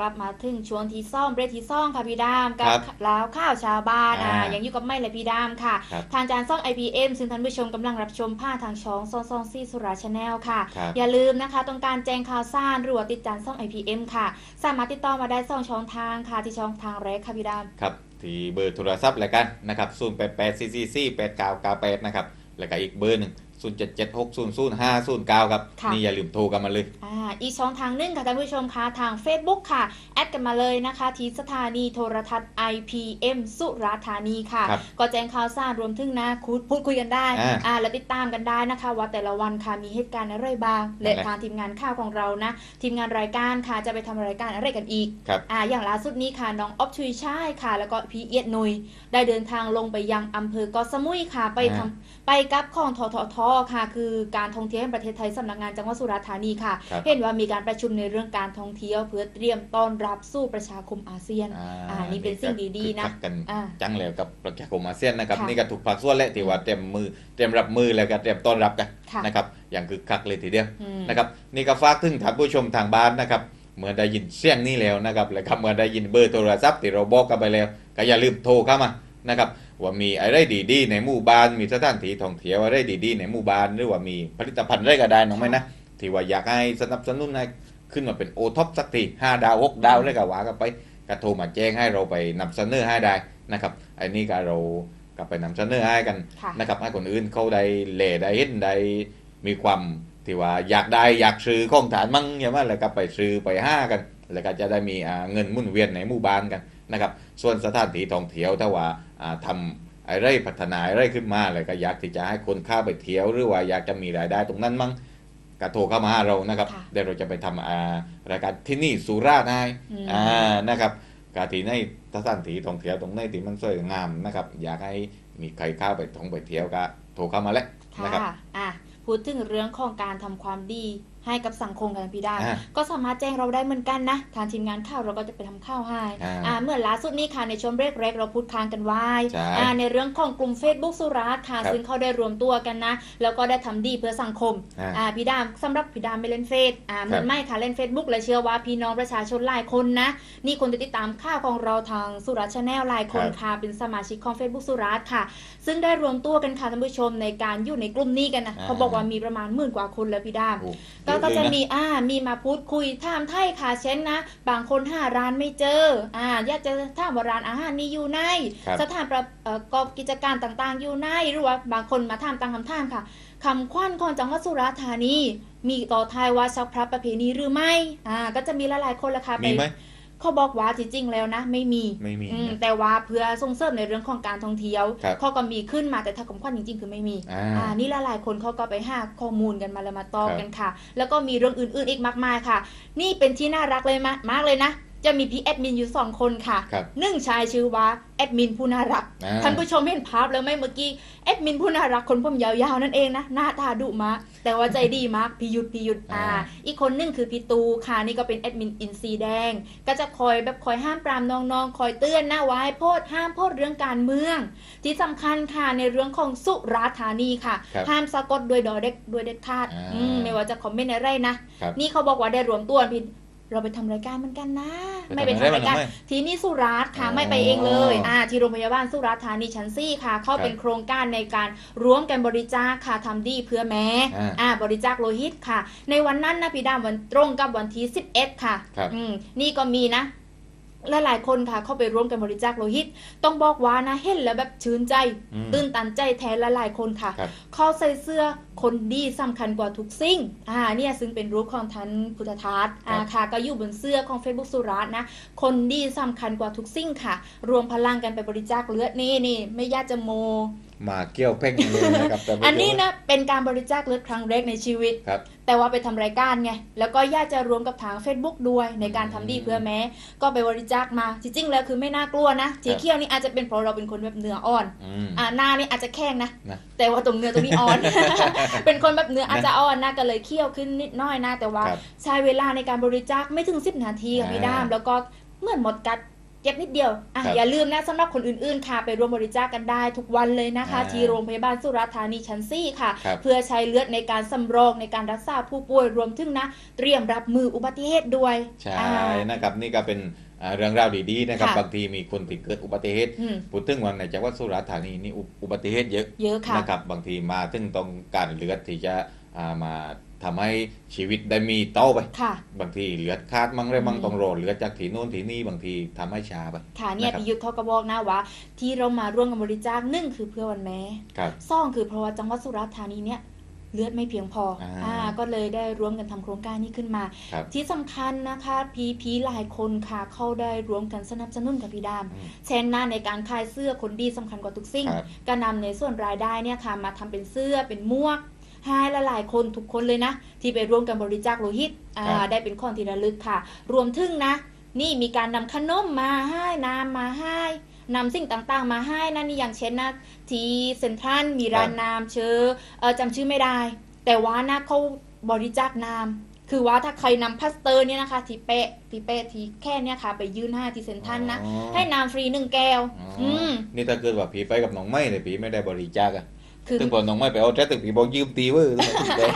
กลับมาถึงช่วงที่ซ่อมเบรกที่ซ่องค่ะพี่ดามกัครับแล้วข้าวชาวบ้านอ่าอ่ายังอยู่กับไม่เลยพี่ดามค่ะ ครับทางจานซ่อง IPM ซึ่งท่านผู้ชมกำลังรับชมผ่านทางช่องซ่องซ่องซี่สุราชาแนลค่ะ ครับ อย่าลืมนะคะต้องการแจ้งข่าวสารหรือว่าติดจานซ่อง IPM ค่ะ สามารถติดต่อมาได้สองช่องทางค่ะที่ช่องทางแรกค่ะพี่ดาม ครับที่เบอร์โทรศัพท์แล้วกันนะครับ0 8 8 4 4 4 8 9 9 8นะครับแล้วก็อีกเบอร์หนึ่ง 0 7 7 6 0 0 5 0 9 ครับค่ะนี่อย่าลืมโทรกันมาเลยอ่าอีกช่องทางหนึงค่ะท่านผู้ชมคะทาง Facebook ค่ะ แอดกันมาเลยนะคะ ที่สถานีโทรทัศน์ IPM สุราษฎร์ธานีค่ะครับก็แจ้งข่าวสารรวมถึงนะคุยพูดคุยกันได้อ่าอ่าและติดตามกันได้นะคะ ว่าแต่ละวันค่ะมีเหตุการณ์อะไรบ้าง และนั่นแหละทางทีมงานข่าวของเรานะ ทีมงานรายการค่ะจะไปทำรายการอะไรกันอีกครับอ่าอย่างล่าสุดนี้ค่ะน้องออฟชุยช่ายค่ะ แล้วก็พี่เอียดหนุยได้เดินทางลงไปยังอำเภอเกาะสมุยค่ะ ไปทำอ่าไปกับของทททค่ะ คือการท่องเที่ยวแห่งประเทศไทยสำนักงานจังหวัดสุราษฎร์ธานีค่ะครับเห็นว่ามีการประชุมในเรื่องการท่องเที่ยวเพื่อเตรียมต้อนรับสู่ประชาคมอาเซียนอ่านี่เป็นสิ่งดีๆนะคึกคักกันอ่าจังแล้วกับประชาคมอาเซียนนะครับค่ะนี่ก็ถูกภาคส่วนและที่ว่าเตรียมมือเตรียมรับมือแล้วก็เตรียมต้อนรับกันค่ะนะครับอย่างคึกคักเลยทีเดียวอืมนะครับนี่ก็ฝากถึงท่านผู้ชมทางบ้านนะครับเมื่อได้ยินเสียงนี้แล้วนะครับแล้วก็เมื่อได้ยินเบอร์โทรศัพท์ที่เราบอกกันไปแล้ว ก็อย่าลืมโทรเข้ามา นะครับว่ามีอะไรดีๆในหมู่บ้านมีสถานที่ท่องเที่ยวอะไรดีๆในหมู่บ้านหรือว่ามีผลิตภัณฑ์อะไรก็ได้น้องไหมนะที่ว่าอยากให้สนับสนุนให้ขึ้นมาเป็นโอท็อปสักทีห้าดาวหกดาวเลยก็ว่ากันไปก็โทรมาแจ้งให้เราไปนำเสนอให้ได้นะครับอันนี้ก็เราก็ไปนำเสนอให้กันค่ะนะครับให้คนอื่นเขาได้เล่ได้เห็นได้มีความที่ว่าอยากได้อยากซื้อของฐานมั่งใช่ไหมแล้วก็ไปซื้อไปห้ากัน แล้วก็จะได้มีอ่าเงินหมุนเวียนในหมู่บ้านกัน นะครับส่วนสถานที่ท่องเที่ยวถ้าว่าอ่าทำอะไรพัฒนาอะไรขึ้นมาแล้วก็อยากที่จะให้คนเข้าไปเที่ยว หรือว่าอยากจะมีรายได้ตรงนั้นมั่งก็โทรเข้ามาหาเรานะครับค่ะเดี๋ยวเราจะไปทำอ่ารายการที่นี่สุราษฎร์ให้อืมอ่านะครับกาที่ในสถานที่ท่องเที่ยวตรงไหนที่มันสวยงามนะครับอยากให้มีใครเข้าไปท่องไปเที่ยวก็โทรเข้ามาแล้วค่ะนะครับอะพูดถึงเรื่องของการทำความดีให้กับสังคมกันพี่ดาวอ่าก็สามารถแจ้งเราได้เหมือนกันนะ ทางทีมงานข่าวเราก็จะไปทำข้าวให้อ่าอ่าเมื่อล่าสุดนี้ค่ะในช่วงเรกๆเราพูดค้างกันไว้ใช่อ่าในเรื่องของกลุ่ม Facebook สุราษฎร์ค่ะครับซึ่งเขาได้รวมตัวกันนะ แล้วก็ได้ทำดีเพื่อสังคมอ่าอ่าพี่ดามสำหรับพี่ดามไม่เล่นเฟซอ่าเหมือนครับไม่ค่ะเล่น Facebook เลยเชื่อว่าพี่น้องประชาชนหลายคนนะ นี่คนจะติดตามข่าวของเราทางสุราษฎร์ชาแนลหลายคนครับค่ะเป็นสมาชิกของ Facebook สุราษฎร์ค่ะ ซึ่งได้รวมตัวกันค่ะท่านผู้ชมในการอยู่ในกลุ่มนี้กันนะอ่าเขาบอกว่ามีประมาณหมื่นกว่าคนแล้วพี่ดามโอ้ก็ก็เยจะอเลยนมีอ่ามีมาพูดคุยถามไทยค่ะเช่นนะ บางคนหาร้านไม่เจออ่าอยากจะถามว่าร้านอาหารนี้อยู่ไหนครับสถานประเอ่อกอบกิจการต่างๆ อยู่ไหนหรือว่าบางคนมาถามตั้งคำถามค่ะคำควันของจังหวัดสุราษฎร์ธานีมีต่อทายว่าชักพระประเพณีหรือไม่อ่าก็จะมีหลายๆคนละค่ะไปมีไหม เขาบอกว่าจริงๆแล้วนะ ไม่มีไม่มีอืมนะแต่ว่าเพื่อส่งเสริมในเรื่องของการท่องเที่ยวครับเขาก็มีขึ้นมาแต่ถ้าคำควันจริง ๆ คือไม่มีอ่าอ่านี่หลายๆคนเขาก็ไปหาข้อมูลกันมาแล้วมาตอบครับกันค่ะ แล้วก็มีเรื่องอื่นๆอีกมากมายค่ะ นี่เป็นที่น่ารักเลยมากมากเลยนะ จะมีพี่แอดมินอยู่สองคนค่ะครับหนึ่งชายชื่อว่าแอดมินผู้น่ารักอ่า ท่านผู้ชมเห็นภาพแล้วไหมเมื่อกี้แอดมินผู้น่ารักคนผมยาวๆนั่นเองนะหน้าตาดุมากแต่ว่าใจดีมากพี่ยุทธพี่ยุทธอ่า อ่า อีกคนหนึงคือพี่ตูค่ะนี่ก็เป็นแอดมินอินซีแดง ก็จะคอยแบบคอยห้ามปรามน้องๆ คอยเตือนนะว่าให้โพดห้ามโพดเรื่องการเมือง ที่สำคัญค่ะในเรื่องของสุราษฎร์ธานีค่ะ ครับห้ามสะกดด้วยดอเด็กด้วยเด็ดขาดอ่าอืมไม่ว่าจะคอมเมนต์อะไรนะ ครับ นี่เขาบอกว่าได้รวมตัวพี่ เราไปทำรายการเหมือนกันนะไปไม่ทำไปอะไรทำรายการบ้างไหมทีนี่สุราษฎร์ค่ะอ๋อไม่ไปเองเลยอ่าที่โรงพยาบาลสุราษฎร์ธานีชั้นซี่ค่ะ เข้าครับเป็นโครงการในการร่วมกันบริจาคค่ะทำดีเพื่อแม่อ่าอ่าบริจาคโลหิตค่ะ ในวันนั้นนะพี่ดามวันตรงกับวันที่11 ค่ะครับอืมนี่ก็มีนะและ หลายคนค่ะเข้าไปร่วมกันบริจาคโลหิต ต้องบอกว่านะเห็นแล้วแบบชื่นใจอืมตื่นตันใจแทนหลายๆคนค่ะครับเขาใส่เสื้อคนดีสำคัญกว่าทุกสิ่งอ่าเนี่ยซึ่งเป็นรูปของท่านพุทธทาสอ่าครับค่ะก็อยู่บนเสื้อของ Facebook สุราษฎร์นะคนดีสำคัญกว่าทุกสิ่งค่ะ รวมพลังกันไปบริจาคเลือดนี่นี่ไม่ยากจะโม มาเกี่ยวเพ่งเลยนะครับแต่ไม่อันนี้รู้นะเป็นการบริจาคเลือดครั้งแรกในชีวิตครับแต่ว่าไปทำรายการไงแล้วก็อยากจะรวมกับทาง Facebook ด้วยในการทำดีเพื่อแม้ก็ไปบริจาคมาจริงๆแล้วคือไม่น่ากลัวนะสีเขียวนี่อาจจะเป็นเพราะเราเป็นคนแบบเนื้ออ่อนอืมอ่าหน้านี่อาจจะแข็งนะนะแต่ว่าตรงเนื้อตรงนี้อ่อน เป็นคนแบบเนื้ออาจจะอ่อนนะก็เลยเคี่ยวขึ้นนิดหน้อยนะแต่ว่าครับใช้เวลาในการบริจาคไม่ถึง 10 นาทีค่ะพี่อ่าดามแล้วก็เหมือนหมดกัด เก็บนิดเดียวอะครับอย่าลืมนะสำหรับคนอื่นๆค่ะ ไปร่วมบริจาคกันได้ทุกวันเลยนะคะอ่าที่โรงพยาบาลสุราษฎร์ธานีชั้นซี่ค่ะครับเพื่อใช้เลือดในการสำรองในการรักษาผู้ป่วยรวมถึงนะ เตรียมรับมืออุบัติเหตุด้วย ใช่อ่านะครับนี่ก็เป็นอ่าเรื่องราวดีๆนะครับค่ะบางทีมีคนที่เกิดอุบัติเหตุอืมพูดถึงวันในจังหวัดสุราษฎร์ธานีนี่อุอุบัติเหตุเยอะเยอะค่ะนะครับบางทีมาถึงต้องการเลือดที่จะอ่ามา ทำให้ชีวิตได้มีเต้าไปค่ะบางทีเลือดขาดมั่งเลยมั่งอืมต้องรอเลือดจากที่โน่นที่นี่บางทีทำให้ชาไป ค่ะเนี่ยนะครับพิยุทธ์เขาก็บอกนะว่า ที่เรามาร่วมกันบริจาคหนึ่งคือเพื่อวันแม่ครับซ่องคือเพราะว่าจังหวัดสุราษฎร์ธานีเนี่ยเลือดไม่เพียงพออ่าอ่าก็เลยได้ร่วมกันทำโครงการนี้ขึ้นมาครับที่สำคัญนะคะพีพีหลายคนค่ะเข้าได้ร่วมกันสนับสนุนกับพี่ดามอืมเช่นหน้าในการขายเสื้อคนดีสำคัญกว่าทุกสิ่งครับการนำในส่วนรายได้เนี่ยค่ะมาทำเป็นเสื้อเป็นหมวก ให้ละหลายคนทุกคนเลยนะ ที่ไปร่วมกันบริจาคโลหิตอ่าครับได้เป็นของที่ระลึกค่ะ รวมถึงนะ นี่มีการนำขนมมาให้น้ำมาให้นำสิ่งต่างๆ มาให้นะนี่อย่างเช่นนะที่เซ็นทรัลมีร้านน้ำเชื่อเออจำชื่อไม่ได้ แต่ว่านะเขาบริจาคน้ำคือว่าถ้าใครนำพลาสเตอร์เนี่ยนะคะที่เป๊ะที่เป๊ะที่แค่เนี่ยค่ะ ไปยื่นให้ที่เซ็นทรัลนะอ๋อให้น้ำฟรีหนึ่งแก้วอ๋อออืมนี่ถ้าเกิดว่าผีไปกับน้องไม้แต่ผีไม่ได้บริจาคอะ คือถึงพอน้องไม้ไปเอาแท้ถึงผีบอกยืมตีเว้ยต้องมาได้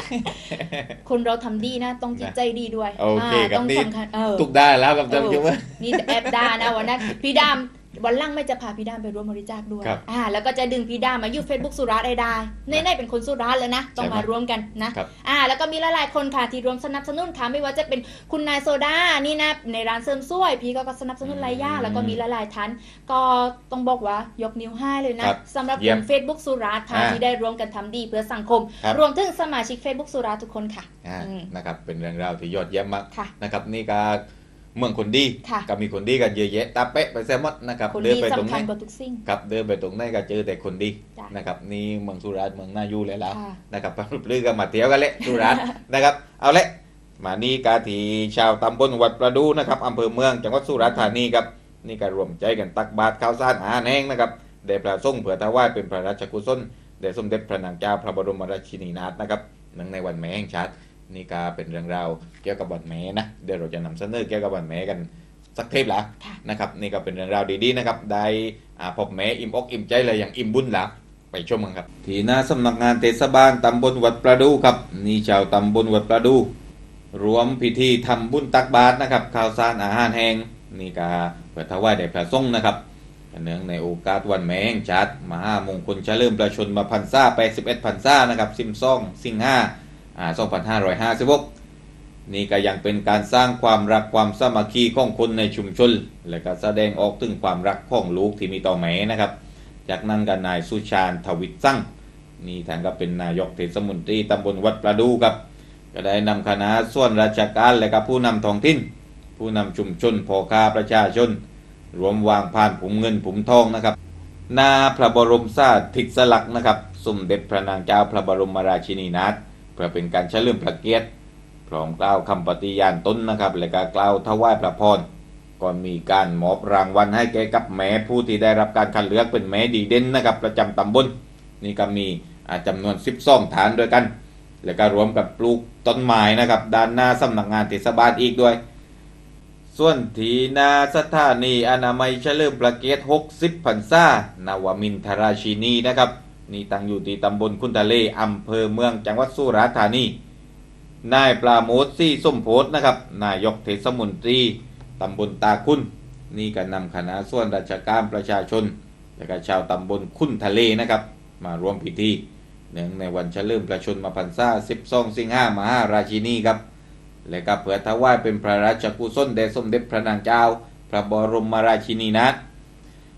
คนเราทำดีนะ ต้องจิตใจดีด้วยโอเคาครับต้องนี่สำคัญเออตุกได้แล้วครับท่านเออผู้ชมว่านี่แอบด่านะวันนั้นพี่ดาม วันหลังไม่จะพาพี่ดามไปร่วมบริจาคด้วยครับอ่าแล้วก็จะดึงพี่ดามมาอยู่ Facebook สุราษฎร์ได้ได้ในในเป็นคนสุราษฎร์เลยนะ ต้องมาใช่ไหมร่วมกันนะครับอ่าแล้วก็มีหลายๆคนค่ะที่ร่วมสนับสนุนค่ะไม่ว่าจะเป็นคุณนายโซดานี่นะในร้านเสริมสวย พี่ก็ก็สนับสนุนหลายอย่างแล้วก็มีหลายๆท่านก็ต้องบอกว่ายกนิ้วให้เลยนะครับสำหรับเยี่กยมลุ่ม Facebook สุราษฎร์ค่ะอ่าที่ได้ร่วมกันทำดีเพื่อสังคมครับรวมถึงสมาชิก Facebook สุราษฎร์ทุกคนค่ะอ่าอืมนะครับเป็นเรื่องราวที่ยอดเยี่ยมมากค่ะนะครับนี่ก็ เมืองคนดีค่ะก็มีคนดีกันเยอะแยะตาเป๊ะไปแซมมดนะครับคนเดินดีไปตรงสำไหคัญนกว่าทุกสิ่ง ครับเดินไปตรงไหนก็เจอแต่คนดีจ้ะนะครับนี่เมืองสุราษฎร์เมืองน่าอยู่เลยแล้วค่ะ นะครับปลื้อกันมาเที่ยวกันเละสุราษฎร์ นะครับเอาละมานี่กาทีชาวตำบลวัดประดูนะครับอำเภอเมืองจังหวัดสุราษฎร์ธานีครับนี่ก็รวมใจกันตักบาตรข้าวสารอาหารแห้งนะครับเดชพระทรงเผื่อถวายเป็นพระราชกุศลเดชสมเด็จพระนางเจ้าพระบรมราชินีนาถนะครับเนื่องในวันแม่แห่งชาติ นี่ก็เป็นเรื่องราวเกี่ยวกับวันแม่นะเดี๋ยวเราจะนำเสนอเกี่ยวกับวันแม่กันสักเทปละค่ะนะครับนี่ก็เป็นเรื่องราวดีๆนะครับได้อ่าพบแม่อิ่มอกอิ่มใจเลยอย่างอิ่มบุญละไปชมกันครับ ที่หน้าสำนักงานเทศบาลตำบลวัดประดูครับนี่ชาวตำบลวัดประดูรวมพิธีทำบุญตักบาตรนะครับข้าวสารอาหารแห้งนี่ก็เพื่อถวายแด่พระสงฆ์นะครับเนื่องในโอกาสวันแม่แห่งชาติมหามงคลเฉลิมประชนมาพันษา81พันษานะครับซิมซ่องสิงห้าอ่า 2556 นี่ก็ยังเป็นการสร้างความรักความสามัคคีของคนในชุมชน และก็แสดงออกถึงความรักของลูกที่มีต่อแม่นะครับ จากนั้นก็นายสุชาญทวิตสั่งนี่ท่านก็เป็นนายกเทศมนตรีตำบลวัดประดูครับ ก็ได้นำคณะส่วนราชการและก็ผู้นำท้องถิ่น ผู้นำชุมชนพ่อค้าประชาชน รวมวางผ่านผุมเงินผุมทองนะครับหนาพระบรมสาธิสลักนะครับสมเด็จพระนางเจ้าพระบรมราชินีนาถ เพื่อเป็นการเฉลิมพระเกียรติพร้อมกล่าวคำปฏิญาณตนนะครับ และก็กล่าวถวายพระพรก่อนมีการมอบรางวัลให้แก่กับแม่ผู้ที่ได้รับการคัดเลือกเป็นแม่ดีเด่นนะครับ ประจำตำบลนี่ก็มีอ่าจำนวน 12 ฐานด้วยกัน แล้วก็รวมกับปลูกต้นไม้นะครับ ด้านหน้าสำนักงานเทศบาลอีกด้วย ส่วนทีนาสถานีอนามัยเฉลิมพระเกียรติ60พรรษานวมินทราชินีนะครับ นี่ตั้งอยู่ที่ตำบลคุนทะเลอำเภอเมืองจังหวัดสุราษฎร์ธานี นายปราโมทซี่ส้มโพธนะครับ นายกเทศมนตรีตำบลตาคุณ นี่ก็นำคณะส่วนราชการประชาชน และก็ชาวตำบลคุนทะเลนะครับ มาร่วมพิธีเนื่องในวันเฉลิมพระชนมพรรษา12 สิงหามหาราชินีครับ และก็เพื่อถวายเป็นพระราชกุศลแด่สมเด็จพระนางเจ้า พระบรมราชินีนาถ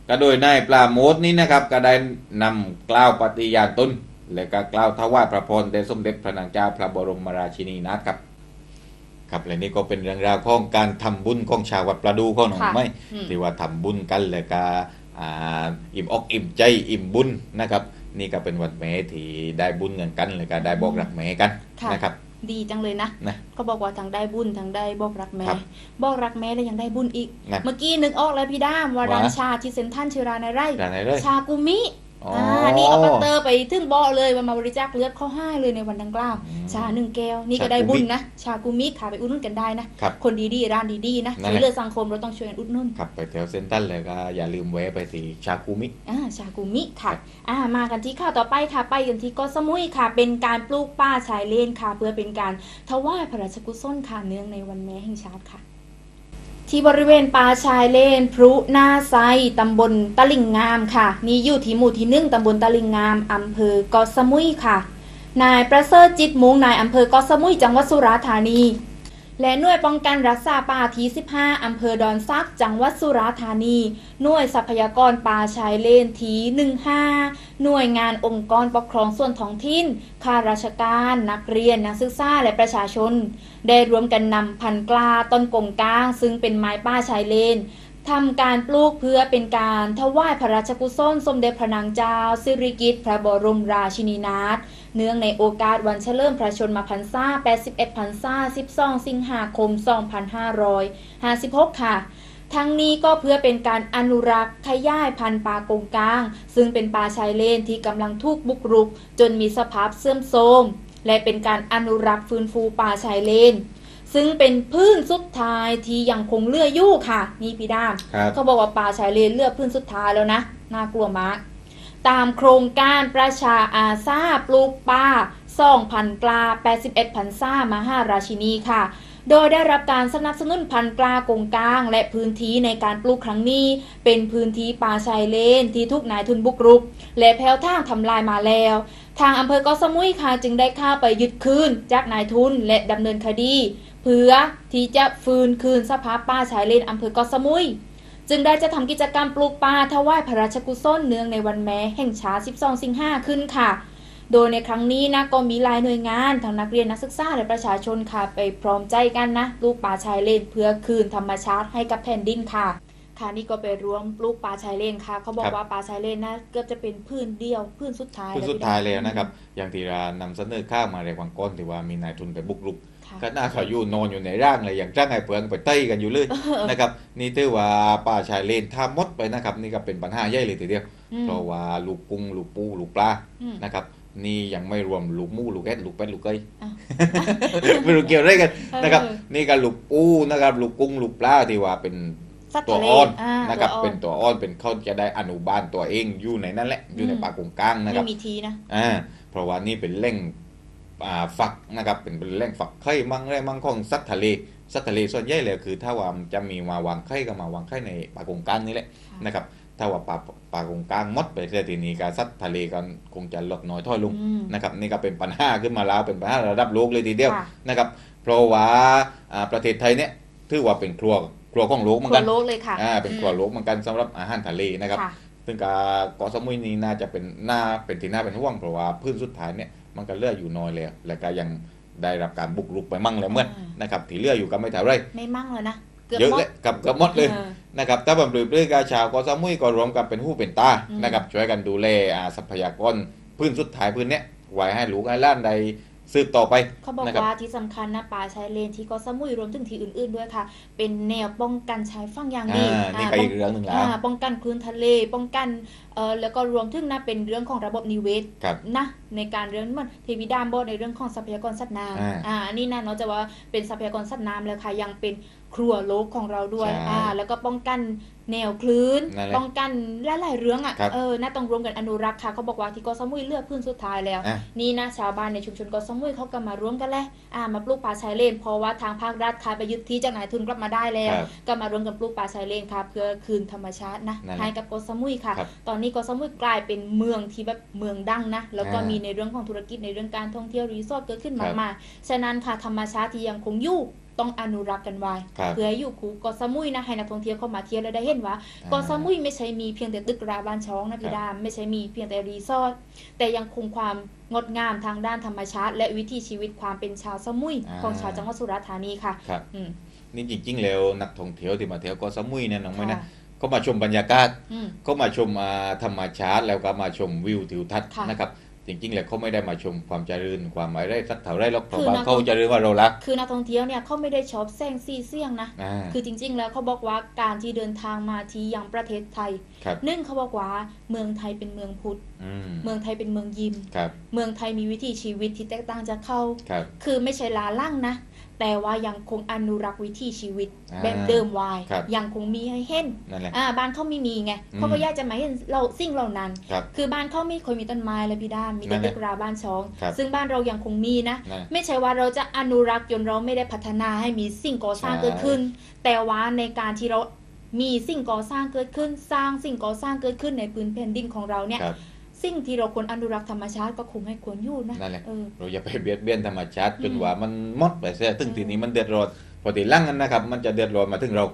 ก็โดยนายปราโมทนี้นะครับ ก็ได้นำกล่าวปฏิญาณตนและก็กล่าวถวายพระพรแด่สมเด็จพระนางเจ้าพระบรมราชินีนาถครับ ครับและนี่ก็เป็นเรื่องราวของการทำบุญของชาววัดประดูของหนองค่ะไม้อืมที่ว่าทำบุญกันแล้วก็อ่าอิ่มอกอิ่มใจอิ่มบุญนะครับ นี่ก็เป็นวันแม่ที่ได้บุญเงินกันแล้วก็ได้บอกรักแม่กันค่ะนะครับ ดีจังเลยนะนะก็บอกว่าทั้งได้บุญทั้งได้บอกรักแม่ครับบอกรักแม่แล้วยังได้บุญอีกงั้นเมื่อกี้นึกออกแล้วพี่ด้ามว่าว่าร้านชาที่เซ็นทรัลชื่อร้านอะไรร้านไหนเลยชากุมิ อ๋ออ่านี่เอาปัตเตอร์ไปถึงบ่อเลยวันมาบริจาคเลือดเข้าให้เลยในวันดังกล่าวอืมชาหนึ่งแก้ว นี่ก็ชาได้กุมิบุญนะ ชากุมิค่ะไปอุดหนุนกันได้นะ ครับคนดีๆ ร้านดีๆ นะนั่นช่วยแหละเหลือสังคมเราต้องช่วยกันอุดหนุนขับไปแถวเซนทรันเลยก็อย่าลืมแวะไปที่ชาคุมิ อ่าชากุมิค่ะอ่ามากันที่ข่าวต่อไปค่ะ ไปกันที่เกาะสมุยค่ะ เป็นการปลูกป่าชายเลนค่ะ เพื่อเป็นการถวายพระราชกุศลค่ะเนื่องในวันแม่แห่งชาติค่ะ ที่บริเวณป่าชายเลน พรุหน้าไซตำบลตะลิงงามค่ะนี่อยู่ที่หมู่ที่หนึ่งตำบลตะลิงงามอำเภอเกาะสมุยค่ะ นายประเสริฐจิตมุงนายอำเภอเกาะสมุยจังหวัดสุราษฎร์ธานี และหน่วยป้องกันรักษาป่าที่ 15 อำเภอดอนซัก จังหวัดสุราษฎร์ธานี หน่วยทรัพยากรป่าชายเลนที่ 15 หน่วยงานองค์กรปกครองส่วนท้องถิ่น ข้าราชการ นักเรียน นักศึกษา และประชาชน ได้รวมกันนำพันกล้าต้นกงก้าง ซึ่งเป็นไม้ป่าชายเลน ทำการปลูกเพื่อเป็นการถวายพระราชกุศลสมเด็จพระนางเจ้า สิริกิติ์พระบรมราชินีนาถเนื่องในโอกาสวันเฉลิมพระชนมพรรษา 81 พรรษา 12 สิงหาคม 2556 ค่ะทั้งนี้ก็เพื่อเป็นการอนุรักษ์ขยายพันธุ์ป่ากงกลาง ซึ่งเป็นป่าชายเลนที่กำลังถูกบุกรุก จนมีสภาพเสื่อมโทรมและเป็นการอนุรักษ์ฟื้นฟูป่าชายเลน ซึ่งเป็นพื้นสุดท้ายที่ยังคงเหลืออยู่ค่ะ นี่พี่ดามครับเขาบอกว่าป่าชายเลนเลือกพื้นสุดท้ายแล้วนะน่ากลัวมาก ตามโครงการประชาอาซาปลูกป่า2,000 กลา 81พันซ่ามหาราชินีค่ะ โดยได้รับการสนับสนุนพันธุ์กลากงกลาง และพื้นที่ในการปลูกครั้งนี้ เป็นพื้นที่ป่าชายเลนที่ทุกนายทุนบุกรุก และแผ่วทางทำลายมาแล้ว ทางอำเภอเกาะสมุยค่ะจึงได้เข้าไปยึดคืนจากนายทุนและดำเนินคดีเพื่อที่จะฟื้นคืนสภาพป่าชายเลนอำเภอเกาะสมุย จึงได้จะทำกิจกรรมปลูกป่าถวายพระราชกุศลเนื่องในวันแม่แห่งชาติ 12 สิงหาขึ้นค่ะ โดยในครั้งนี้นะก็มีหลายหน่วยงานทั้งนักเรียนนักศึกษาและประชาชนค่ะไปพร้อมใจกันนะปลูกป่าชายเลนเพื่อคืนธรรมชาติให้กับแผ่นดินค่ะ ค่ะนี่ก็ไปรวมปลูกป่าชายเลนค่ะ เขาบอครักบว่าป่าชายเลนนะเกือบจะเป็นพื้นเดียวพื้นสุดท้ายคือแวสุดท้ายแล้วนะครับ อย่างที่เรานำเสนอข้าวมาในวังก้อนที่ว่ามีนายทุนไปบุกรุกค่ะก็น่าเขาอยู่นอนอยู่ในร่างเลยอย่างจ้างไอ้เปลืองไปเต้ยกันอยู่เลยนะครับนี่ถือว่าป่าชายเลนถ้ามดไปนะครับ นี่ก็เป็นปัญหาใหญ่เลยทีเดียวอืมเพราะว่าลูกกุ้งลูกปูลูกปลาอืมนะครับนี่ยังไม่รวมลูกหมูลูกแอดลูกเป็ดลูกเกยอ้าวไม่รู้เกี่ยวอะไรกันนะครับเออนี่ก็ลูกปูนะครับลูกกุ้งลูกปลาที่ว่าเป็น สัตว์ตัวทะเลอ่อนอ่านะครับตัวอ่อเป็นตัวอ่อนเป็นเขาจะได้อนุบาลตัวเองอยู่ในนั่นแหละอยู่ในอืมป่ากงกลางนะครับไม่มีทีนะอ่าเพราะว่านี่เป็นแหล่งอ่าฝักนะครับเป็นเป็นแหล่งฝักไข่มั่งแร่มั่งของสัตว์ทะเลสัตว์ทะเลส่วนใหญ่เลยคือ ถ้าว่ามันจะมีมาวางไข่ก็มาวางไข่ในป่ากงกลางนี่แหละค่ะนะครับถ้าว่าป่าป่ากงกลางหมดไปเสียทีนี้ก็สัตว์ทะเลก็คงจะลดน้อยถอยลงอืมนะครับนี่ก็เป็นปัญหาขึ้นมาแล้วเป็นปัญหาระดับโลกเลยทีเดียวค่ะนะครับเพราะว่าอ่าประเทศไทยเนี่ยถือว่าเป็นครัว ครัวของโลกเหมือนทั่กัวนโลกเลยค่ะอ่าเป็นครัวโลกเหมือนกันสำหรับอาหารทะเลนะครับค่ะซึ่งกาเกาะสมุยนี้น่าจะเป็นหน้าเป็นที่น่าเป็นห่วงเพราะว่าพื้นสุดท้ายเนี่ยมันก็เหลืออยู่น้อยแล้วและก็ยังได้รับการบุกรุกไปมั่งแล้วเมื่ออ่านนะครับที่เหลืออยู่ก็ไม่เท่าไรไม่มั่งเลยนะเกือบเยอะหมเลดยกับเกับหมดเลยออนะครับถ้าผมปลือปลื้อกาชาวเกาะสมุยก็รวมกันเป็นหู้เป็นตาอืมนะครับช่วยกันดูแลอ่าทรัพยากรพื้นสุดท้ายพื้นเนี้ยไว้ให้ลูกให้หล้านใด สืบต่อไปเขาบอกนะครับว่าที่สำคัญนะป่าชายเลนที่เกาะสมุยรวมถึงที่อื่น ๆด้วยค่ะ เป็นแนวป้องกันชายฝั่งอย่างดีอ่านี่อ่าก็ป้อีองกเรื่องหนึ่งแล้วอ่าป้องกันคลื่นทะเลป้องกันเอ่อแล้วก็รวมถึงนะเป็นเรื่องของระบบนิเวศครับนะในการเรื่องมันเทวิดามบอกในเรื่องของทรัพยากรสัตว์น้อ่าำอ่าอันนี้นะเนาะจะว่าเป็นทรัพยากรสัตว์น้ำแล้วค่ะยังเป็นครัวโลกของเราด้วยใช่อ่าแล้วก็ป้องกัน แนวคลื่นนั่นแหละป้องกันหลายๆเรื่องอะครับเออน่าต้องรวมกันอนุรักษ์ค่ะเขาบอกว่าที่เกาะสมุยเลือกพื้นสุดท้ายแล้ว อะ นี่นะชาวบ้านในชุมชนเกาะสมุยเขาก็มาร่วมกันแหละอ่ามาปลูกป่าชายเลน เพราะว่าทางภาครัฐค่ะไปยึดที่จากนายทุนกลับมาได้แล้ว ครับ ก็มาร่วมกันปลูกป่าชายเลนค่ะ เพื่อคืนธรรมชาตินะนั่นแหละให้กับเกาะสมุยค่ะ ครับตอนนี้เกาะสมุยกลายเป็นเมืองที่แบบเมืองดังนะแล้วก็อ่ามีมีในเรื่องของธุรกิจในเรื่องการท่องเที่ยวรีสอร์ทเกิดขึ้นครัมากบมายฉะนั้นค่ะธรรมชาติที่ยังคงอยู่ ต้องอนุรักษ์กันไว้ครับเพื่อให้อยู่คู่เกาะสมุยนะให้นักท่องเที่ยวเข้ามาเที่ยวแล้วได้เห็นว่าเกาะสมุยไม่ใช่มีเพียงแต่ตึกราบ้านช่องนะพี่ดามไม่ใช่มีเพียงแต่รีสอร์ทแต่ยังคงความงดงามทางด้านธรรมชาติ และวิถีชีวิตความเป็นชาวสมุยอ่าของชาวจังหวัดสุราษฎร์ธานีค่ะครับอืมนี่จริง ๆ แล้วนักท่องเที่ยวที่มาเที่ยวเกาะสมุยเนี่ยน้องไม่นะค่ะก็มาชมบรรยากาศอืมก็มาชมอ่าธรรมชาติแล้วก็มาชมวิวทิวทัศน์ค่ะนะครับ จริงๆแล้วเขาไม่ได้มาชมความเจริญความอะไรสักเท่าไรหรอกเพราะคือว่านักเขาเจริญว่าเราละคือนักท่องเที่ยวเนี่ยเขาไม่ได้ชอบแซงซีเสี่ยงนะอ่าคือจริง ๆ แล้วเขาบอกว่าการที่เดินทางมาที่ยังประเทศไทยครับหนึ่งเขาบอกว่าเมืองไทยเป็นเมืองพุทธอืมเมืองไทยเป็นเมืองยิมครับเมืองไทยมีวิถีชีวิตที่แตกต่างจากเขาครับคือไม่ใช่ลาล่างนะ แต่ว่ายังคงอนุรักษ์วิถีชีวิตอ่าแบบเดิมไว้ครับยังคงมีให้เห็นนั่นแหละอ่าบ้านเขาไม่มีไงอืมเขาก็อยากจะมาเห็นเราสิ่งเหล่านั้นครับคือบ้านเขาไม่เคยมีต้นไม้เลยพี่ด้านมีแต่นั่นแหละตึกราบ้านช่องครับซึ่งบ้านเรายังคงมีนะนั่นไม่ใช่ว่าเราจะอนุรักษ์จนเราไม่ได้พัฒนาให้มีสิ่งก่อสร้างใช่เกิดขึ้น แต่ว่าในการที่เรามีสิ่งก่อสร้างเกิดขึ้น สร้างสิ่งก่อสร้างเกิดขึ้นในพื้นแผ่นดินของเราเนี่ยครับ สิ่งที่เราควรอนุรักษ์ธรรมชาติก็คงให้ควรอยู่นะนั่นแหละเออเราอย่าไปเบียดเบียนธรรมชาติจนอืมว่ามันหมดไปเสียถึงอืมทีนี้มันเดือดร้อนพอทีหลังนั้นนะครับ มันจะเดือดร้อนมาถึงเรา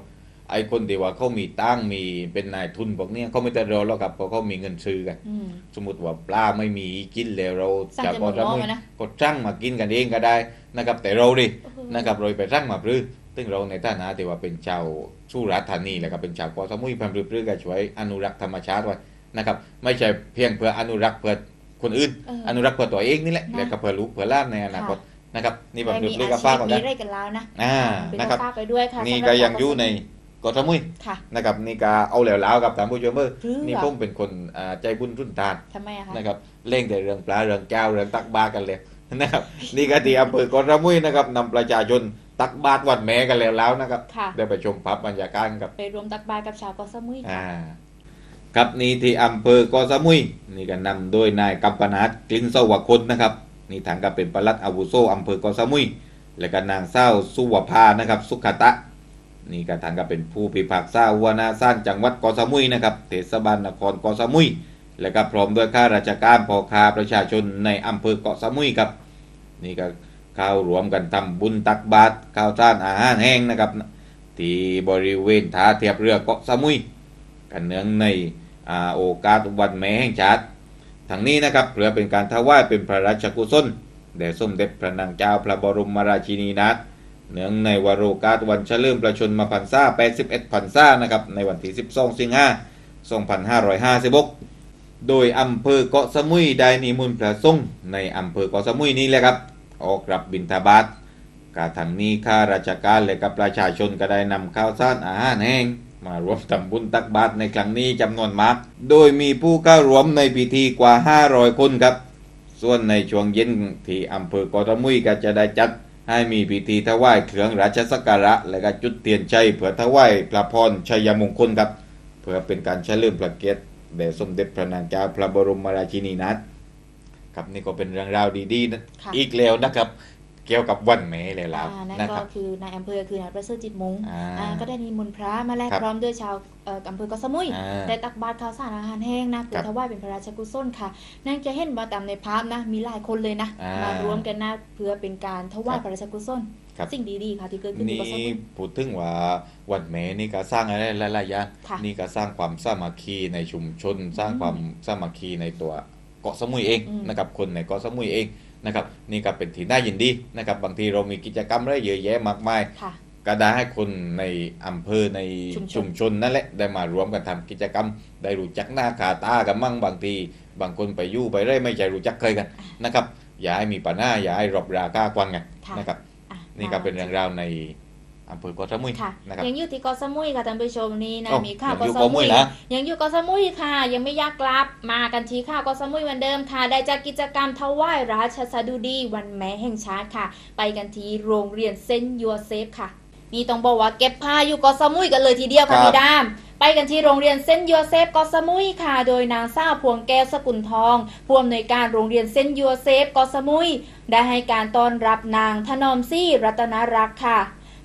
ไอ้คนที่ว่าเขามีตั้งค์มีเป็นนายทุนพวกเนี้ยเขาไม่เดือดร้อนหรอกครับเพราะเขามีเงินซื้อกันอืมสมมติว่าปลาไม่มีกินแล้วเราสั่งจะจากพอเมืองนอกมุยมานะก็จ้างมากินกันเองก็ได้นะครับ แต่เราดิเออนะครับเราไปสั่งมาปรือซึ่งเราในฐานะที่ว่าเป็นชาวสุราษฎร์ธานีแหละครับเป็นชาวเกาะสมุยพันธุ์ปรือก็ช่วยอนุรักษ์ธรรมชาติไว้ นะครับไม่ใช่เพียงเพื่ออนุรักษ์เพื่อคนอื่นเอออนุรักษ์เพื่อตัวเองนี่แหละนะแล้วก็เพื่อลูกเพื่อหล้านในอนาคตนะครับนี่พันแต่ธุ์ปมีรืออาก็ชีฝากพเอามีได้อะไรกันแล้วนะอ่าเป็นนะครับฝากไปด้วยค่ะนี่สำหรับก็ยังอยู่ในเกาะสมุยค่ะนะครับนี่ก็เอาแล้วแล้วกับท่านผู้ชมเมื่อเพื่อนี่ผมเป็นคนอ่าใจบุญรุ่นตาลทำไมอะคะนะครับเล่งแต่เรื่องปลาเรื่องแก้วเรื่องตักบาตรกันเลยนะครับนี่ก็ที่อำเภอเกาะสมุยนะครับนำประชาชนตักบาตรวัดแม่กันแล้วแล้วนะครับค่ะได้ไปชมภาพบรรยากาศกับไปรวมตักบาตรกับชาวเกาะสมุยค่ะอ่า ครับนี่ที่อำเภอเกาะสมุยนี่ก็นำโดยนายกัมปนาทกลิ่นสวัคนนะครับนี่ทางก็เป็นปลัดอาวุโสอำเภอเกาะสมุย และก็นางเศร้าสุวภานะครับ สุขตะนี่ก็ทางก็เป็นผู้พิพากษาหัวนาซ่านจังหวัดเกาะสมุยนะครับเทศบาลนครเกาะสมุย และก็พร้อมด้วยข้าราชการพ่อค้าประชาชนในอำเภอเกาะสมุยครับนี่ก็เข้ารวมกันทำบุญตักบาตรข้าวสารอาหารแห้งนะครับที่บริเวณท่าเทียบเรือเกาะสมุยกันเนืองใน โอกาสวันแม่แห่งชาติทั้งนี้นะครับเพื่อเป็นการถวายเป็นพระราชกุศลแด่สมเด็จพระนางเจ้าพระบรมราชินีนาถเนื่องในวโรกาสวันเฉลิมพระชนมพรรษา81พรรษานะครับในวันที่ 12 สิงหา2556 โดยอำเภอเกาะสมุยได้นิมนต์พระสงฆ์ในอำเภอเกาะสมุยนี้แหละครับ ออกรับบิณฑบาตกาทั้งนี้ข้าราชการและกับประชาชนก็ได้นำข้าวสารอาหารแห้ง มารวมทำบุญตักบาตรในครั้งนี้จำนวนมาก โดยมีผู้เข้ารวมในพิธีกว่า 500 คนครับ ส่วนในช่วงเย็นที่อำเภอเกาะสมุยก็จะได้จัดให้มีพิธีถวายเครื่องราชสักการะ และก็จุดเทียนชัยเพื่อถวายพระพรชัยมงคลครับ เพื่อเป็นการเฉลิมพระเกียรติแด่สมเด็จพระนางเจ้าพระบรมราชินีนาถครับนี่ก็เป็นเรื่องราวดีๆนะค่ะอีกแล้วนะครับ เกี่ยวกับวันแม่แล้วอ่านั่นนะคก็รับคือนายอำเภอคือนายประเสริฐจิตมงอ่าอ่าก็ได้นิมนต์พระมาแลกครับพร้อมด้วยชาวเอ่ออำเภอเกาะสมุยอ่าได้ตักบาตรข้าวสารอาหารแห้งนะเพื่ครัอบถวายเป็นพระราชกุศลค่ะนั่นจะเห็นว่าตามในภาพนะมีหลายคนเลยนะอ่ามมารวมกันนะเพื่อเป็นการถวายครับพระราชกุศลครับสิ่งดีๆค่ะที่เกิดขึ้นที่นี่เกาะสมุยพูดถึงว่าวันแม่นี่ก็สร้างอะไรหลายๆอย่างค่ะนี่ก็สร้างความสามัคคีในชุมชน สร้างอืมความสามัคคีในตัวเกาะสมุยเองอืมนะครับคนในเกาะสมุยเอง นะครับนี่ก็เป็นที่น่ายินดีนะครับบางทีเรามีกิจกรรมอะไรเยอะแยะมากมายค่ะก็ได้ให้คนในอำเภอในชุมชนชุมชนนั่นแหละได้มารวมกันทำกิจกรรม ได้รู้จักหน้าขาตากันมั่งบางที บางคนไปอยู่ไปเรื่อยไม่ใช่รู้จักเคยกันนะครับอย่าให้มีปัญหาอย่าให้รบราค่าควันกันค่ะนะครับอะนี่ก็เป็นเรื่องราวใน อำเภอเกาะสมุยค่ะนะครับยังอยู่ที่เกาะสมุยค่ะท่านผู้ชมนี่นะเอ้ามีข้าวยังเกาะอยู่สเกาะสมุมุยยนะยังอยู่เกาะสมุยค่ะ ยังไม่อยากกลับมากันที่ข้าวเกาะสมุยเหมือนเดิมค่ะ ได้จากกิจกรรมถวายราชสดุดีวันแม่แห่งชาติค่ะ ไปกันที่โรงเรียนเซนต์ยูเซฟค่ะนี่ต้องบอกว่าเก็บผ้าอยู่เกาะสมุยกันเลยทีเดียวค่ะครับพี่ดามไปกันที่โรงเรียนเซนต์ยูเซฟเกาะสมุยค่ะ โดยนางสาวพวงแก้วสกุลทองผู้อำนวยการโรงเรียนเซนต์ยูเซฟเกาะสมุย ได้ให้การต้อนรับนางถนอมซี่รัตนรักษ์ค่ะ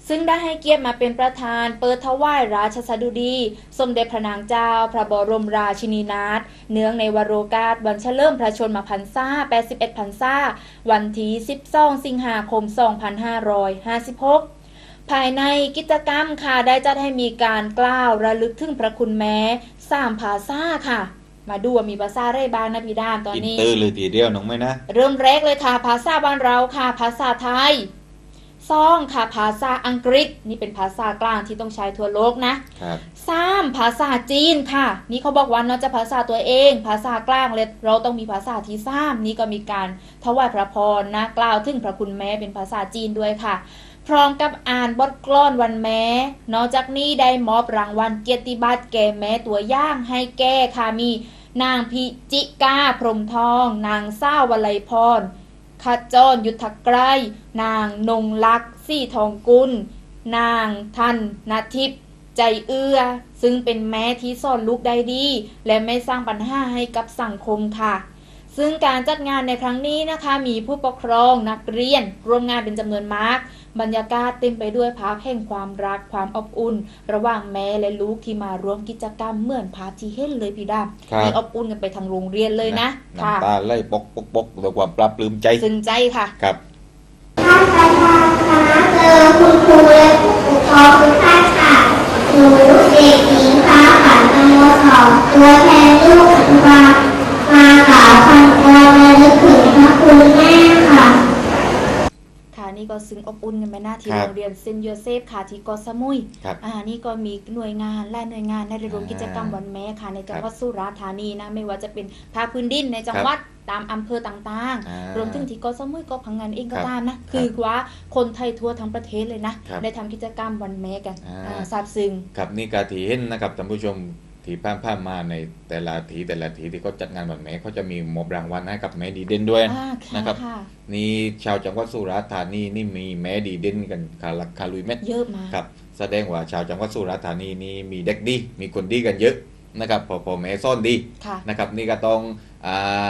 ซึ่งได้ให้เกียรติมาเป็นประธาน เปิดถวายราชสดุดี สมเด็จพระนางเจ้า พระบรมราชินีนาถเนื่องในวโรกาสวันเฉลิมพระชนมพรรษา 81 พรรษา วันที่ 12 สิงหาคม 2556ภายในกิจกรรมค่ะได้จัดให้มีการกล่าวระลึกถึงพระคุณแม้สามภาษาค่ะ มาดูว่ามีภาษาอะไรบ้างนะพี่ดามตอนอินนี้เตอร์เลยทีเดียวน้องไหมนะ เริ่มแรกเลยค่ะ ภาษาบ้านเราค่ะ ภาษาไทย ซ่องค่ะภาษาอังกฤษ นี่เป็นภาษากลางที่ต้องใช้ทั่วโลกนะครับสามภาษาจีนค่ะ นี่เขาบอกว่านอกจากภาษาตัวเอง ภาษากลางเลยเราต้องมีภาษาที่สามนี่ก็มีการถวายพระพรนะกล่าวถึงพระคุณแม่เป็นภาษาจีนด้วยค่ะ พร้อมกับอ่านบทกลอนวันแม้นอกจากนี้ได้มอบรางวัลเกียรติบัตรแก่แม่ตัวอย่างให้แก่ค่ะมี นางพิจิกาพรหมทอง นางเศร้าวลัยพร พระจรยุทธไกรนางนงลักษ์สี่ทองกุล นางทันนาทิพย์ใจเอื้อ ซึ่งเป็นแม่ที่สอนลูกได้ดี และไม่สร้างปัญหาให้กับสังคมค่ะ ซึ่งการจัดงานในครั้งนี้นะคะมีผู้ปกครองนักเรียนร่วมงานเป็นจำนวนมาก บรรยากาศเต็มไปด้วยภาพแห่งความรักความอบอุ่น ระหว่างแม่และลูกที่มาร่วมกิจกรรมเหมือนภาพที่เห็นเลยพี่ดาครับมีอบอุ่นกันไปทางโรงเรียนเลยนะค่ะน้ำตาไหลปกปกปกด้วยความปรับปลื้มใจซึ้งใจค่ะครับท่านประธานคณะเจอคุณครูและผู้ปกครองทุกท่านค่ะหนูเด็กหญิงฟ้าฝันอโมสรตัวแทนลูกอนุบาลมากล่าวคำอวยและนึกถึงพระคุณแม่ค่ะ ค่ะนี่ก็ ซึ้งอบอุ่นกันไปหน้าที่ครับโรงเรียนเซนต์โยเซฟค่ะที่เกาะสมุยครับอ่านี่ก็มีหน่วยงานและหน่วยงานได้ร่วมอ่ากิจกรรมวันแม่ค่ะในจังหวัดครับสุราษฎร์ธานีนะไม่ว่าจะเป็นภาคพื้นดินในจังครับหวัดตามอำเภอต่างอ่าๆรวมถึงที่เกาะสมุยเก็พังงานเองก็ครับตามนะ คือว่าคนไทยทั่วทั้งประเทศเลยนะครับได้ทำกิจกรรมวันแม่กันอ่าอ่าซาบซึ้งครับนี่การถีเห็นนะครับท่านผู้ชม ที่ผ่านผ่านมาในแต่ละทีแต่ละทีที่เขาจัดงานวันแม่เขาจะมีมอบรางวัลให้กับแม่ดีเด่นด้วยอ่าค่ะนะครับค่ะนี่ชาวจังหวัดสุราษฎร์ธานีนี่มีแม่ดีเด่นกันคาลักคาลุยเม็ดเยอะมากครับ แสดงว่าชาวจังหวัดสุราษฎร์ธานีนี่มีเด็กดี มีคนดีกันเยอะนะครับพอพอแม่ซ่อนดีค่ะนะครับนี่ก็ต้องอา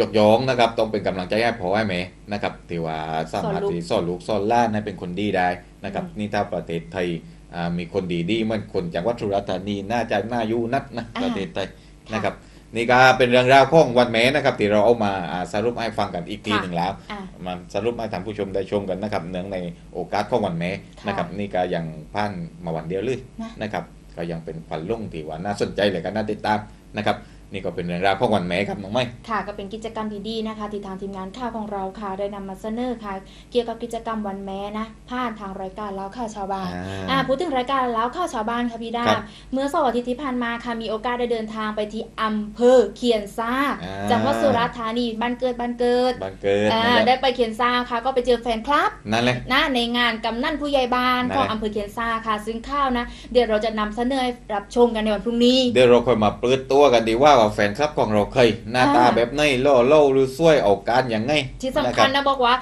ยกย่องนะครับต้องเป็นกำลังใจให้พ่อให้แม่นะครับที่ว่าสามารถสอนลูกที่สอนลูกสอนหล้านให้เป็นคนดีได้นะครับอืมนี่ถ้าประเทศไทยอ่า มีคนดีดีเหมือนคนจังหวัดสุราษฎร์ธานีน่าจะน่าอยู่นัดนะอ่าประเทศไทยค่ะนะครับนี่ก็เป็นเรื่องราวของวันแม่นะครับที่เราเอามาอ่าสรุปให้ฟังกันอีกทีค่ะหนึ่งแล้วอ่ามันสรุปให้ท่านผู้ชมได้ชมกันนะครับเนื่องในโอกาสของวันแม่ค่ะนะครับนี่ก็ยังผ่านมาวันเดียวเลยนะนะครับก็ยังเป็นฝันลุ่งที่ว่าน่าสนใจเลยก็น่าติดตามนะครับ นี่ก็เป็นเรื่องราวของวันแม่ครับน้องไม้ค่ะก็เป็นกิจกรรมดีๆนะคะที่ทางทีมงานข่าวของเราค่ะได้นำมาเสนอค่ะ เกี่ยวกับกิจกรรมวันแม่นะผ่านทางรายการเล้าข่าวชาวบ้านอ่าพูดถึงรายการเล้าข่าวชาวบ้านค่ะพี่ดาครับเมื่อเสาร์อาทิตย์ที่ผ่านมาค่ะมีโอกาสได้เดินทางไปที่อำเภอเคียนซาอ่าจังหวัดสุราษฎร์ธานีบ้านเกิดบ้านเกิดบังเกิดอ่านะครับได้ไปเคียนซาค่ะ ก็ไปเจอแฟนคลับนั่นแหละนะในงานกำนันผู้ใหญ่บ้านนั่นของแหละอำเภอเคียนซาค่ะ ซึ่งข้าวนะ เดี๋ยวเราจะนำเสนอให้รับชมกันในวันพรุ่งนี้เดี๋ยวเราค่อยมาเปิดตัวกันดีว่าว่าแฟนคลับของเราเคย หน้าตาแบบไหนล่อเล่าหรือซวยออกการอย่างไงที่สำคัญนะบอกว่า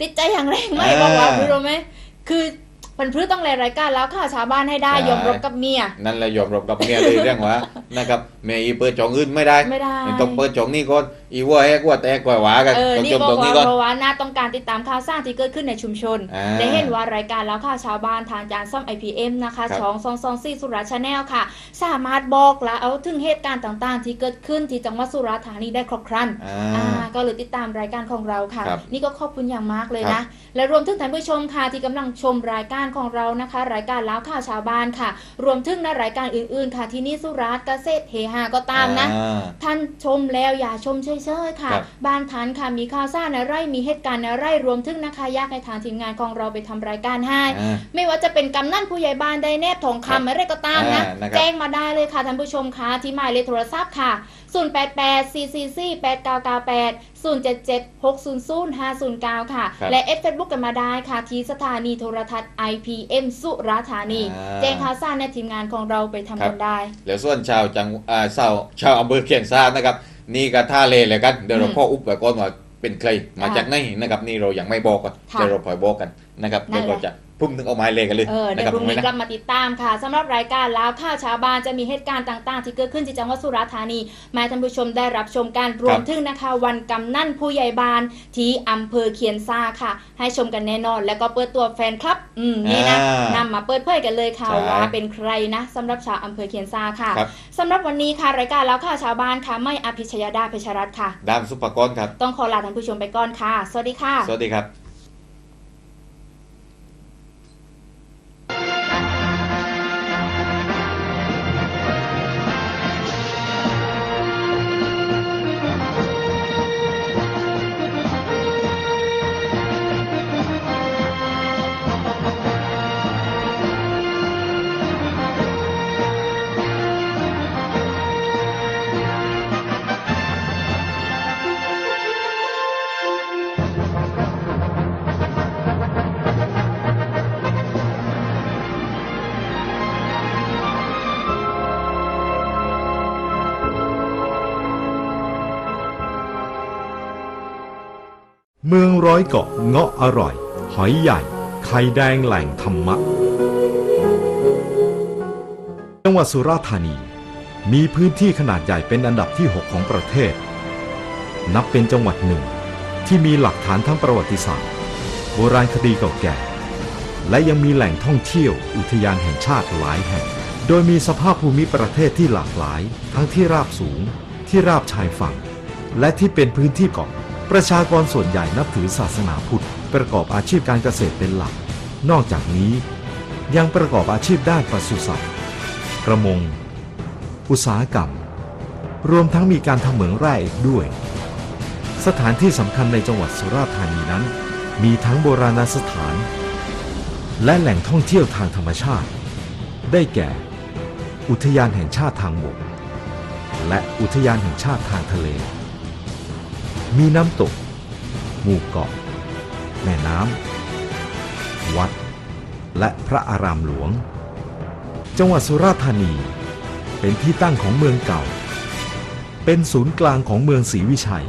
ติดใจอย่างแรงไหมอ่าบอกว่ารู้ไหมคือพันพื้ต้องแลรายการแล้วค่ะชาวบ้านให้ได้ยอมรบกับเมีย นั่นแหละยอมรับกับเมียเลยเรื่องว่านะครับเมียอีเปิดจองอื่นไม่ได้ไม่ได้ต้องเปิดจองนี่ก่อน อีวัวแฮกวัวแตกกว่าหวากันเออต้องนี่จมบอตรกงว่านี้ก่อน เพราะว่าน่าต้องการติดตามข่าวสร้างที่เกิดขึ้นในชุมชนอ่าได้เห็นว่ารายการแล้วข่าวชาวบ้านทางจานซ่อม IPM นะคะครับช่องซองซองซี่สุราชาแนลค่ะ สามารถบอกและเอาถึงเหตุการณ์ต่างๆ ที่เกิดขึ้นที่จังหวัดสุราษฎร์ธานีได้ครบครันอ่าอ่าก็เลยติดตามรายการของเราค่ะ ครับนี่ก็ขอบคุณอย่างมากเลยครันะ บ และรวมถึงท่านผู้ชมค่ะที่กำลังชมรายการของเรานะคะ รายการแล้วข่าวชาวบ้านค่ะ รวมถึงในรายการอื่นๆ ค่ะที่นี่สุราษฎร์เกษตรเฮฮาก็ตามนะ อ่า ท่านชมแล้วอย่าชมเฉยๆค่ะครับบ้านทันค่ะมีข่าวสารอะไรมีเหตุการณ์อะไรรวมถึงนะคะอยากให้ทางทีมงานของเราไปทำรายการให้อ่าไม่ว่าจะเป็นกำนันผู้ใหญ่บ้านได้แนบทองครับคำอะไรก็ตามนะอ่านะครับแจ้งมาได้เลยค่ะท่านผู้ชมค่ะที่หมายเลขโทรศัพท์ค่ะ 088 444 8998 077 600 509 ค่ะครับและเอฟเฟซบุ๊กกันมาได้ค่ะ ที่สถานีโทรทัศน์ IPM สุราษฎร์ธานีอ่าแจ้งข่าวสารในทีมงานของเราไปทำครักับนได้ แล้วส่วนชาวจังอ่าชาวชาวอำเภอเขียนซ่านะครับ นี่ก็ท่าเลเลยกันเดี๋ยวเราอืมพ่ออุบไว้ก่อนว่าเป็นใครมาอ่าจากไหนนะครับนี่เรายังไม่บอกกันค่ะเดี๋ยวเราปล่อยบอกกันนะครับนั่เดี๋ยนวแหละเราจะ พุ่มถึงเอาไม้เลยกันเลยเออนะเดี๋ยครัวพรุ่งนี้ไม่กลับมาติดตามค่ะสำหรับรายการแล้วข่าวชาวบ้านจะมีเหตุการณ์ต่างๆ ที่เกิดขึ้นที่จังหวัดสุราษฎร์ธานีมาให้ท่านผู้ชมได้รับชมกันรวมถึงนะคะ วันกำนันผู้ใหญ่บ้านที่อำเภอเคียนซาค่ะ ให้ชมกันแน่นอน แล้วก็เปิดตัวแฟนคลับ อืมนี่นะอ่านำมาเปิดเผยกันเลยค่ะใช่ว่าเป็นใครนะสำหรับชาวอำเภอเคียนซาค่ะครับสำหรับวันนี้ค่ะรายการแล้วข่าวชาวบ้านค่ะไม่อภิชยาดาเพชรรัตน์ค่ะดามซุปเปอร์กอนครับต้องขอลาท่านผู้ชมไปก่อนค่ะ สวัสดีค่ะ สวัสดีครับ ร้อยเกาะเงาะอร่อย หอยใหญ่ ไข่แดงแหล่งธรรมะ จังหวัดสุราษฎร์ธานี มีพื้นที่ขนาดใหญ่เป็นอันดับที่ 6 ของประเทศ นับเป็นจังหวัดหนึ่ง ที่มีหลักฐานทั้งประวัติศาสตร์ โบราณคดีเก่าแก่ และยังมีแหล่งท่องเที่ยวอุทยานแห่งชาติหลายแห่ง โดยมีสภาพภูมิประเทศที่หลากหลาย ทั้งที่ราบสูง ที่ราบชายฝั่ง และที่เป็นพื้นที่เกาะ ประชากรส่วนใหญ่นับถือศาสนาพุทธ ประกอบอาชีพการเกษตรเป็นหลัก นอกจากนี้ ยังประกอบอาชีพด้านปศุสัตว์ ประมง อุตสาหกรรม รวมทั้งมีการทำเหมืองแร่อีกด้วย สถานที่สำคัญในจังหวัดสุราษฎร์ธานีนั้น มีทั้งโบราณสถาน และแหล่งท่องเที่ยวทางธรรมชาติ ได้แก่ อุทยานแห่งชาติทางบก และอุทยานแห่งชาติทางทะเล มีน้ำตก หมู่เกาะ แม่น้ำ วัด และพระอารามหลวง จังหวัดสุราษฎร์ธานี เป็นที่ตั้งของเมืองเก่า เป็นศูนย์กลางของเมืองศรีวิชัย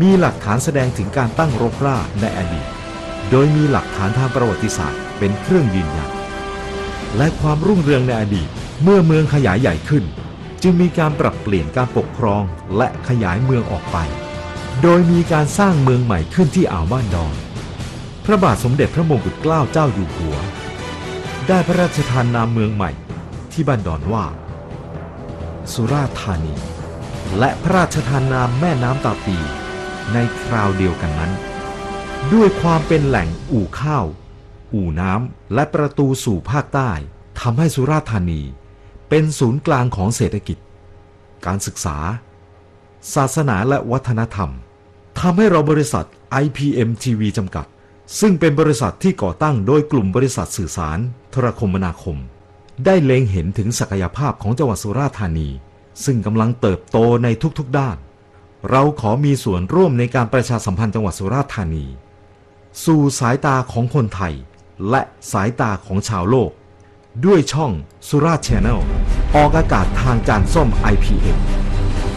มีหลักฐานแสดงถึงการตั้งรกราในอดีต โดยมีหลักฐานทางประวัติศาสตร์เป็นเครื่องยืนยัน และความรุ่งเรืองในอดีตเมื่อเมืองขยายใหญ่ขึ้น จึงมีการปรับเปลี่ยนการปกครองและขยายเมืองออกไป โดยมีการสร้างเมืองใหม่ขึ้นที่อ่าวบ้านดอน พระบาทสมเด็จพระมงกุฎเกล้าเจ้าอยู่หัว ได้พระราชทานนามเมืองใหม่ที่บ้านดอนว่า สุราษฎร์ธานี และพระราชทานนามแม่น้ำตาปีในคราวเดียวกันนั้น ด้วยความเป็นแหล่งอู่ข้าว อู่น้ำและประตูสู่ภาคใต้ทำให้สุราษฎร์ธานี เป็นศูนย์กลางของเศรษฐกิจ การศึกษา ศาสนาและวัฒนธรรม ทำให้เราบริษัท IPM TV จำกัด ซึ่งเป็นบริษัทที่ก่อตั้งโดยกลุ่มบริษัทสื่อสาร โทรคมนาคม ได้เล็งเห็นถึงศักยภาพของจังหวัดสุราษฎร์ธานี ซึ่งกำลังเติบโตในทุกๆด้าน เราขอมีส่วนร่วมในการประชาสัมพันธ์จังหวัดสุราษฎร์ธานี สู่สายตาของคนไทย และสายตาของชาวโลก ด้วยช่องสุราษฎร์ Channel ออกอากาศทางจานส้ม IPM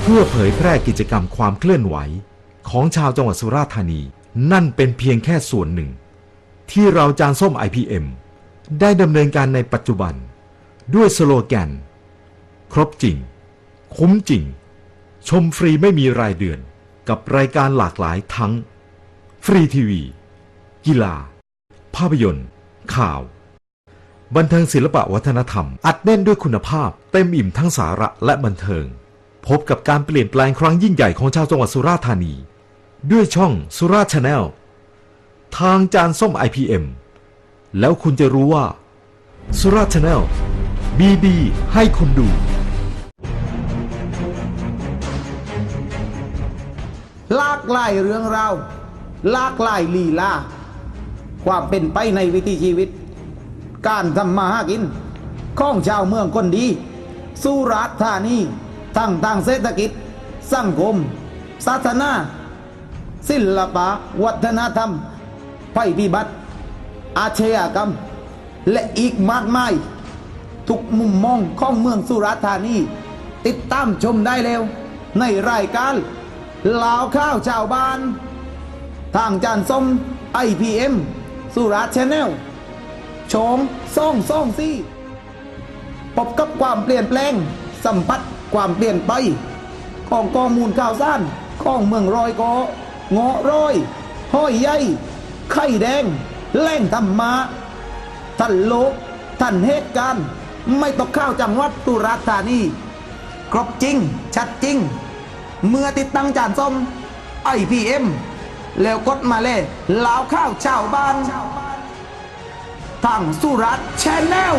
เพื่อเผยแพร่กิจกรรมความเคลื่อนไหว ของชาวจังหวัดสุราษฎร์ธานี นั่นเป็นเพียงแค่ส่วนหนึ่ง ที่เราจานส้ม IPM ได้ดำเนินการในปัจจุบัน ด้วยสโลแกน ครบจริง คุ้มจริง ชมฟรีไม่มีรายเดือน กับรายการหลากหลายทั้ง ฟรีทีวี กีฬา ภาพยนตร์ ข่าว บันเทิงศิลปะวัฒนธรรม อัดแน่นด้วยคุณภาพ เต็มอิ่มทั้งสาระและบันเทิง พบกับการเปลี่ยนแปลงครั้งยิ่งใหญ่ของชาวจังหวัดสุราษฎร์ธานี ด้วยช่องสุราชแนลทางจานส้ม IPM แล้วคุณจะรู้ว่า สุราชแนลมีดีให้คุณดู ลากหลายเรื่องราวลากหลายลีลาความเป็นไปในวิถีชีวิต การทำมาหากินของชาวเมืองคนดี สุราษฎร์ธานีทั้งทางเศรษฐกิจ สังคม ศาสนา ศิลปะวัฒนธรรมภัยพิบัติอาชญากรรม และอีกมากมาย ทุกมุมมองของเมืองสุราษฎร์ธานี ติดตามชมได้แล้วในรายการลาวข้าวชาวบ้าน ทางจานส้ม IPM สุราษฎร์ชแนลชมซ่องซ่องซี่พบกับความเปลี่ยนแปลง สัมผัสความเปลี่ยนไป ของข้อมูลข่าวสารของเมืองรอยกอ เงาะร้อย ห้อยใยไข่แดงแหล่งธรรมะท่านโลกท่านเหตุการณ์ไม่ตกข้าวจังหวัดสุราธานีครบจริง ชัดจริง เมื่อติดตั้งจานส้ม IPM แล้วกดมาเลยลาวข้าวชาวบ้านทางสุรัตน์ชแนล